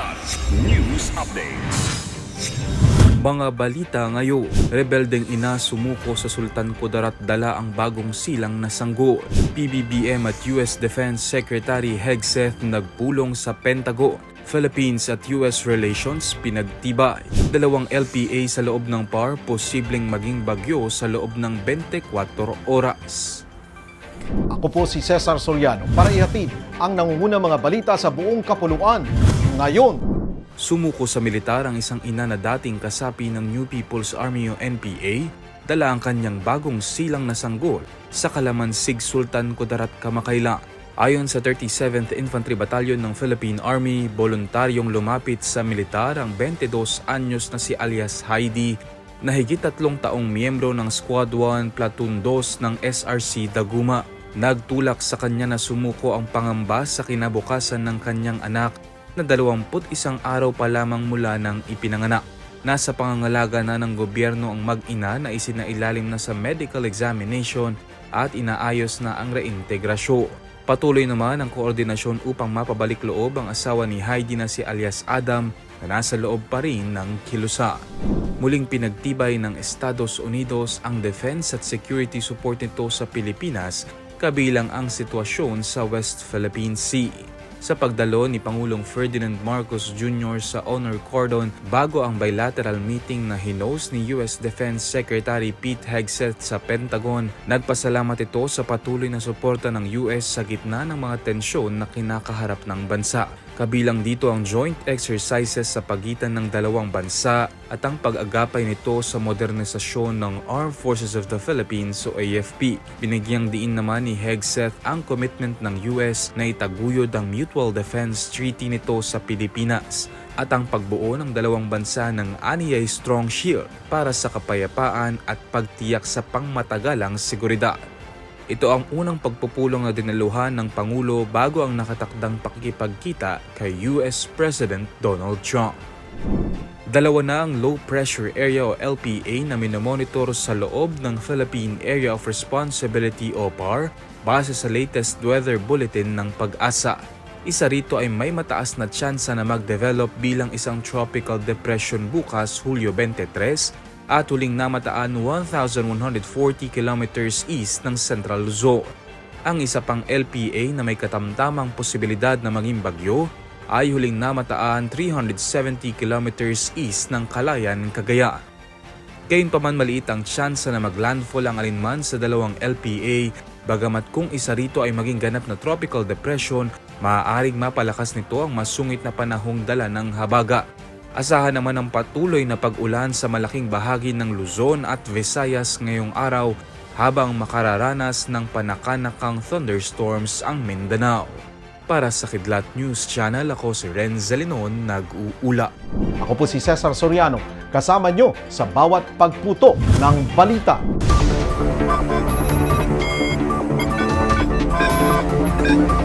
Kidlat News Updates. Mga balita ngayon, rebeldeng ina sumuko sa Sultan Kudarat dala ang bagong silang na sanggol. PBBM at US Defense Secretary Hegseth nagpulong sa Pentagon. Philippines at US relations pinagtibay. Dalawang LPA sa loob ng PAR posibleng maging bagyo sa loob ng 24 oras. Ako po si Cesar Soriano para ihatid ang nangungunang mga balita sa buong kapuluan. Ngayon, Sumuko sa militar ang isang ina na dating kasapi ng New People's Army o NPA, dala ang kanyang bagong silang na sanggol sa Kalamansig Sultan Kudarat Kamakailan. Ayon sa 37th Infantry Battalion ng Philippine Army, voluntaryong lumapit sa militar ang 22 anyos na si alias Heidi na higit tatlong taong miyembro ng Squad 1 Platoon 2 ng SRC Daguma. Nagtulak sa kanya na sumuko ang pangamba sa kinabukasan ng kanyang anak na 21 araw pa lamang mula ng ipinanganak. Nasa pangangalaga na ng gobyerno ang mag-ina na isinailalim na sa medical examination at inaayos na ang reintegrasyon. Patuloy naman ang koordinasyon upang mapabalik loob ang asawa ni Heidi na si alias Adam na nasa loob pa rin ng kilusa. Muling pinagtibay ng Estados Unidos ang defense at security support nito sa Pilipinas kabilang ang sitwasyon sa West Philippine Sea sa pagdalo ni Pangulong Ferdinand Marcos Jr. sa Honor Cordon bago ang bilateral meeting na hinos ni US Defense Secretary Pete Hegseth sa Pentagon. Nagpasalamat ito sa patuloy na suporta ng US sa gitna ng mga tensyon na kinakaharap ng bansa. Kabilang dito ang joint exercises sa pagitan ng dalawang bansa at ang pag-agapay nito sa modernisasyon ng Armed Forces of the Philippines o AFP. Binigyang diin naman ni Hegseth ang commitment ng US na itaguyod ang Mutual Defense Treaty nito sa Pilipinas at ang pagbuo ng dalawang bansa ng Aniyay Strong Shield para sa kapayapaan at pagtiyak sa pangmatagalang seguridad. Ito ang unang pagpupulong na dinaluhan ng Pangulo bago ang nakatakdang pakikipagkita kay US President Donald Trump. Dalawa na ang low pressure area o LPA na minomonitor sa loob ng Philippine Area of Responsibility o PAR base sa latest weather bulletin ng pag-asa. Isa rito ay may mataas na tsansa na mag-develop bilang isang tropical depression bukas Hulyo 23 at huling namataan 1,140 kilometers east ng Central Luzon. Ang isa pang LPA na may katamtamang posibilidad na maging bagyo ay huling namataan 370 kilometers east ng Kalayan, Cagayan. Gayunpaman maliit ang tsansa na maglandfall ang alinman sa dalawang LPA bagamat kung isa rito ay maging ganap na tropical depression, maaaring mapalakas nito ang masungit na panahong dala ng habaga. Asahan naman ang patuloy na pag-ulan sa malaking bahagi ng Luzon at Visayas ngayong araw habang makararanas ng panakanakang thunderstorms ang Mindanao. Para sa Kidlat News Channel, ako si Ren Zalinon, nag-uula. Ako po si Cesar Soriano, kasama nyo sa bawat pagputo ng balita. Thank you.